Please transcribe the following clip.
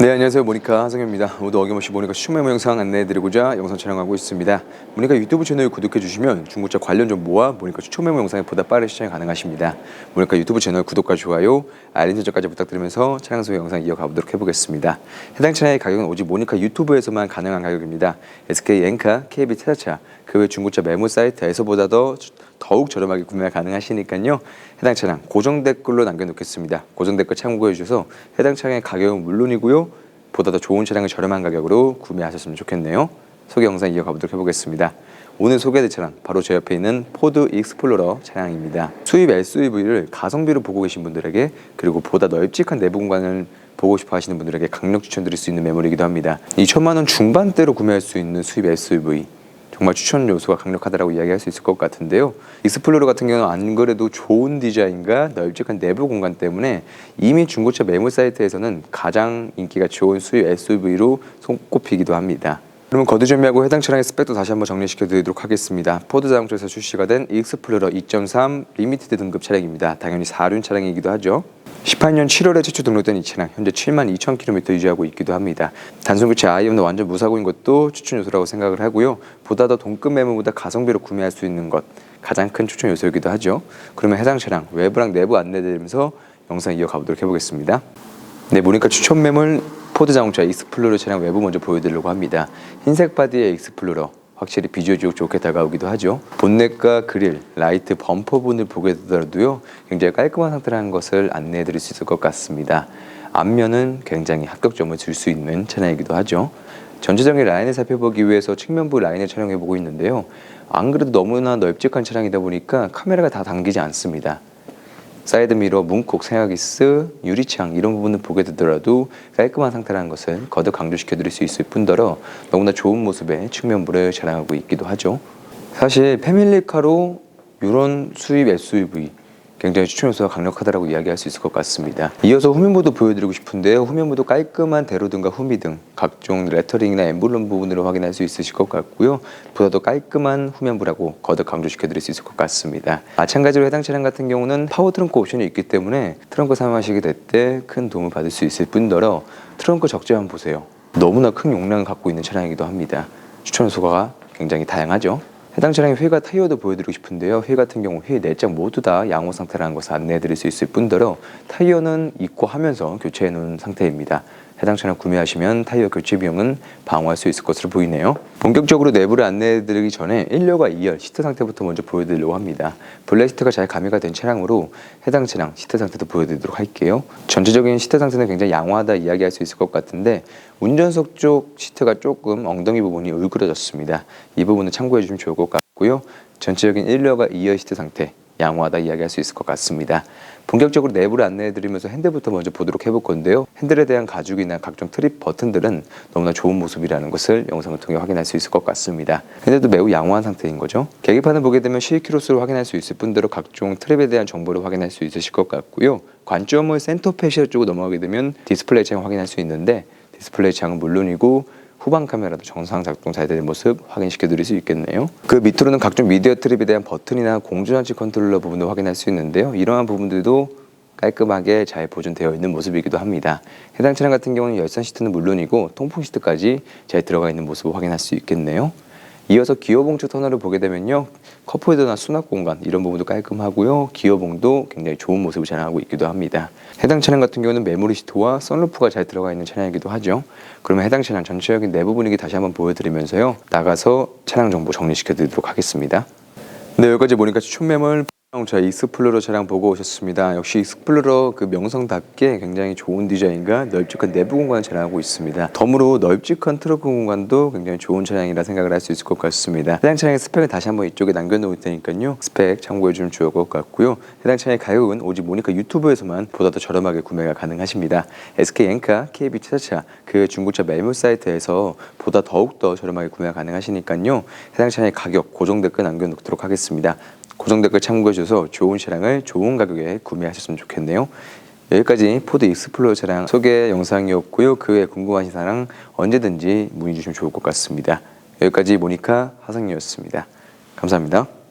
네 안녕하세요. 모니카 하성현입니다. 모두 어김없이 모니카 슈메모 영상 안내해드리고자 영상 촬영하고 있습니다. 모니카 유튜브 채널 구독해 주시면 중고차 관련 정보와 모니카 추천 메모 영상이 보다 빠르게 시청이 가능하십니다. 모니카 유튜브 채널 구독과 좋아요 알림 설정까지 부탁드리면서 차량 소개 영상 이어가보도록 해보겠습니다. 해당 차량의 가격은 오직 모니카 유튜브에서만 가능한 가격입니다. SK 엔카, KB 차차차 그 외 중고차 매물 사이트에서보다 더 더욱 저렴하게 구매가 가능하시니까요. 해당 차량 고정 댓글로 남겨놓겠습니다. 고정 댓글 참고해 주셔서 해당 차량의 가격은 물론이고요. 보다 더 좋은 차량을 저렴한 가격으로 구매하셨으면 좋겠네요. 소개 영상 이어가 보도록 해보겠습니다. 오늘 소개될 차량 바로 제 옆에 있는 포드 익스플로러 차량입니다. 수입 SUV를 가성비로 보고 계신 분들에게 그리고 보다 널찍한 내부 공간을 보고 싶어 하시는 분들에게 강력 추천드릴 수 있는 매물이기도 합니다. 2천만 원 중반대로 구매할 수 있는 수입 SUV 정말 추천 요소가 강력하다라고 이야기할 수 있을 것 같은데요. 익스플로러 같은 경우는 안 그래도 좋은 디자인과 널찍한 내부 공간 때문에 이미 중고차 매물 사이트에서는 가장 인기가 좋은 수입 SUV로 손꼽히기도 합니다. 그러면 거두 준비하고 해당 차량의 스펙도 다시 한번 정리시켜 드리도록 하겠습니다. 포드 자동차에서 출시가 된 익스플로러 2.3 리미티드 등급 차량입니다. 당연히 4륜 차량이기도 하죠. 18년 7월에 최초 등록된 이 차량 현재 7만 2천 킬로미터 유지하고 있기도 합니다. 단순 교체 아예 없는 완전 무사고인 것도 추천 요소라고 생각을 하고요. 보다 더 동급 매물보다 가성비로 구매할 수 있는 것 가장 큰 추천 요소이기도 하죠. 그러면 해당 차량 외부랑 내부 안내드리면서 영상 이어가 보도록 해보겠습니다. 네, 보니까 추천 매물 포드 자동차 익스플로러 차량 외부 먼저 보여드리려고 합니다. 흰색 바디의 익스플로러 확실히 비주얼적으로 좋게 다가오기도 하죠. 본넷과 그릴, 라이트, 범퍼 부분을 보게 되더라도요. 굉장히 깔끔한 상태라는 것을 안내해 드릴 수 있을 것 같습니다. 앞면은 굉장히 합격점을 줄 수 있는 차량이기도 하죠. 전체적인 라인을 살펴보기 위해서 측면부 라인을 촬영해 보고 있는데요. 안 그래도 너무나 널찍한 차량이다 보니까 카메라가 다 당기지 않습니다. 사이드 미러, 문콕, 생화기스, 유리창 이런 부분을 보게 되더라도 깔끔한 상태라는 것을 거듭 강조시켜 드릴 수 있을 뿐더러 너무나 좋은 모습의 측면부를 자랑하고 있기도 하죠. 사실 패밀리카로 이런 수입 SUV 굉장히 추천 요소가 강력하다라고 이야기할 수 있을 것 같습니다. 이어서 후면부도 보여드리고 싶은데요. 후면부도 깔끔한 대로등과 후미등, 각종 레터링이나 엠블럼 부분으로 확인할 수 있으실 것 같고요. 보다 더 깔끔한 후면부라고 거듭 강조시켜드릴 수 있을 것 같습니다. 마찬가지로 해당 차량 같은 경우는 파워 트렁크 옵션이 있기 때문에 트렁크 사용하시게 될 때 큰 도움을 받을 수 있을 뿐더러 트렁크 적재만 보세요. 너무나 큰 용량을 갖고 있는 차량이기도 합니다. 추천 요소가 굉장히 다양하죠. 해당 차량의 휠과 타이어도 보여드리고 싶은데요. 휠 같은 경우 휠네짝 모두 다 양호 상태라는 것을 안내해드릴 수 있을 뿐더러 타이어는 입고 하면서 교체해 놓은 상태입니다. 해당 차량 구매하시면 타이어 교체 비용은 방어할 수 있을 것으로 보이네요. 본격적으로 내부를 안내해드리기 전에 1열과 2열 시트 상태부터 먼저 보여드리려고 합니다. 블랙 시트가 잘 가미가 된 차량으로 해당 차량 시트 상태도 보여드리도록 할게요. 전체적인 시트 상태는 굉장히 양호하다 이야기할 수 있을 것 같은데 운전석 쪽 시트가 조금 엉덩이 부분이 울그러졌습니다. 이 부분은 참고해 주시면 좋을 것 같고요. 전체적인 1열과 2열 시트 상태 양호하다 이야기할 수 있을 것 같습니다. 본격적으로 내부를 안내해드리면서 핸들부터 먼저 보도록 해볼 건데요. 핸들에 대한 가죽이나 각종 트립 버튼들은 너무나 좋은 모습이라는 것을 영상을 통해 확인할 수 있을 것 같습니다. 핸들도 매우 양호한 상태인 거죠. 계기판을 보게 되면 실키로스로 확인할 수 있을 뿐더러 각종 트립에 대한 정보를 확인할 수 있으실 것 같고요. 관점을 센터 페시아 쪽으로 넘어가게 되면 디스플레이 창을 확인할 수 있는데 디스플레이 창은 물론이고 후방 카메라도 정상 작동 잘 되는 모습 확인시켜 드릴 수 있겠네요. 그 밑으로는 각종 미디어 트립에 대한 버튼이나 공조장치 컨트롤러 부분도 확인할 수 있는데요. 이러한 부분들도 깔끔하게 잘 보존되어 있는 모습이기도 합니다. 해당 차량 같은 경우는 열선 시트는 물론이고 통풍 시트까지 잘 들어가 있는 모습을 확인할 수 있겠네요. 이어서 기어봉 쪽 터널을 보게 되면요. 컵홀더나 수납 공간 이런 부분도 깔끔하고요. 기어봉도 굉장히 좋은 모습을 자랑하고 있기도 합니다. 해당 차량 같은 경우는 메모리 시트와 선루프가 잘 들어가 있는 차량이기도 하죠. 그러면 해당 차량 전체적인 내부 분위기 다시 한번 보여드리면서요. 나가서 차량 정보 정리시켜 드리도록 하겠습니다. 네, 여기까지 보니까 추천 매물 자동차 익스플로러 차량 보고 오셨습니다. 역시 익스플로러 그 명성답게 굉장히 좋은 디자인과 널찍한 내부 공간을 자랑하고 있습니다. 덤으로 널찍한 트렁크 공간도 굉장히 좋은 차량이라 생각을 할 수 있을 것 같습니다. 해당 차량의 스펙을 다시 한번 이쪽에 남겨놓을 테니까요. 스펙 참고해 주면 좋을 것 같고요. 해당 차량의 가격은 오직 모니카 유튜브에서만 보다 더 저렴하게 구매가 가능하십니다. SK 엔카, KB 차차 그 중고차 매물 사이트에서 보다 더욱 더 저렴하게 구매가 가능하시니까요. 해당 차량의 가격 고정 댓글 남겨놓도록 하겠습니다. 고정 댓글 참고해 주셔서 좋은 차량을 좋은 가격에 구매하셨으면 좋겠네요. 여기까지 포드 익스플로러 차량 소개 영상이었고요. 그 외 궁금하신 사항 언제든지 문의 주시면 좋을 것 같습니다. 여기까지 모니카 하성이었습니다. 감사합니다.